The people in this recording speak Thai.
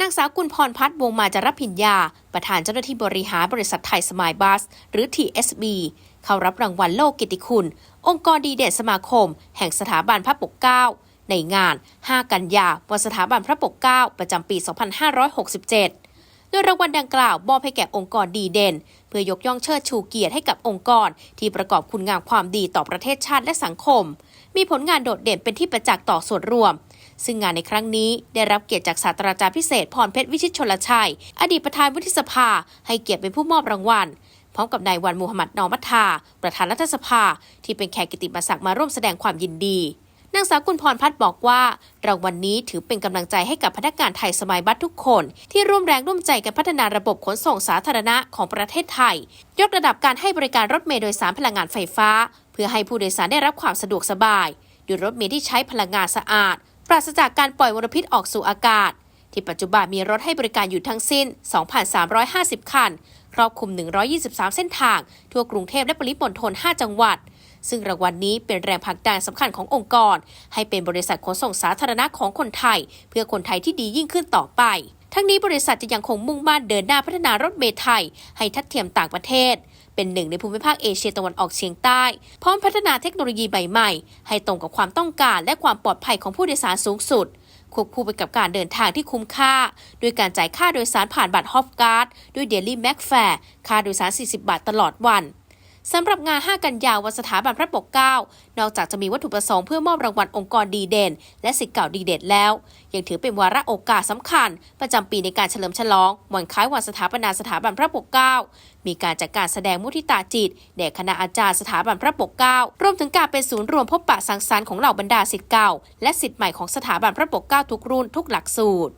นางสาวกุลพรพัฒน์วงมาจารพิญญา ประธานเจ้าหน้าที่บริหารบริษัทไทยสมายบัสหรือ TSB เข้ารับรางวัลโลกกิตติคุณ องค์กรดีเด่นสมาคม แห่งสถาบันพระปกเกล้าในงาน 5 กันยาวันสถาบันพระปกเกล้าประจำปี 2567 โดยรางวัลดังกล่าวมอบให้แก่องค์กรดีเด่น เพื่อยกย่องเชิดชูเกียรติให้กับองค์กร ที่ประกอบคุณงามความดีต่อประเทศชาติและสังคม มีผลงานโดดเด่นเป็นที่ประจักษ์ต่อส่วนรวม ซึ่งงานในครั้งนี้ได้รับเกียรติจากศาสตราจารย์พิเศษพรเพชรวิชิตชนลชัย อดีตประธานวุฒิสภา ให้เกียรติเป็นผู้มอบรางวัล พร้อมกับนายวันมูฮัมหมัดนอมัทา ประธานรัฐสภา ที่เป็นแขกกิติมศักดิ์มาร่วมแสดงความยินดีนางสาวกุลพรพัฒน์บอกว่ารางวัลนนี้ถือเป็นกำลังใจให้กับพนักงานไทยสมัยบัตทุกคน ที่ร่วมแรงร่วมใจกันพัฒนาระบบขนส่งสาธารณะของประเทศไทย ยกระดับการให้บริการรถเมล์โดยสารพลังงานไฟฟ้า เพื่อให้ผู้โดยสารได้รับความสะดวกสบายด้วยรถเมล์ที่ใช้พลังงานสะอาด ปราศจากการปล่อยมลพิษออกสู่อากาศ ที่ปัจจุบันมีรถให้บริการอยู่ทั้งสิ้น 2,350 คัน ครอบคลุม 123 เส้นทาง ทั่วกรุงเทพและปริมณฑล5จังหวัด ซึ่งรางวัลนนี้เป็นแรงผลักดันสำคัญขององค์กร ให้เป็นบริษัทขนส่งสาธารณะของคนไทย เพื่อคนไทยที่ดียิ่งขึ้นต่อไป ทั้งนี้บริษัทจะยังคงมุ่งมั่นเดินหน้าพัฒนารถเมล์ไทย ให้ทัดเทียมต่างประเทศ เป็นหนึ่งในภูมิภาคเอเชียตะวันออกเฉียงใต้ พร้อมพัฒนาเทคโนโลยีใหม่ๆ ให้ตรงกับความต้องการและความปลอดภัยของผู้โดยสารสูงสุด ควบคู่ไปกับการเดินทางที่คุ้มค่า ด้วยการจ่ายค่าโดยสารผ่านบัตรฮอฟการ์ดด้วยเดลี่แม็กแฟร์ค่าโดยสาร 40 บาทตลอดวัน สำหรับงาน 5 กันยาววันสถาบันพระปกเกล้านอกจากจะมีวัตถุประสงค์เพื่อมอบรางวัลองค์กรดีเด่น และสิทธิ์เก่าดีเด่นแล้ว ยังถือเป็นวาระโอกาสสำคัญ ประจำปีในการเฉลิมฉลองวันคล้ายวันสถาปนาสถาบันพระปกเกล้ามีการจัดการแสดงมุทิตาจิตแด่คณะอาจารย์สถาบันพระปกเกล้ารวมถึงการเป็นศูนย์รวมพบปะสังสรรค์ของเหล่าบรรดาสิทธิ์เก่าและสิทธิ์ใหม่ของสถาบันพระปกเกล้าทุกรุ่นทุกหลักสูตร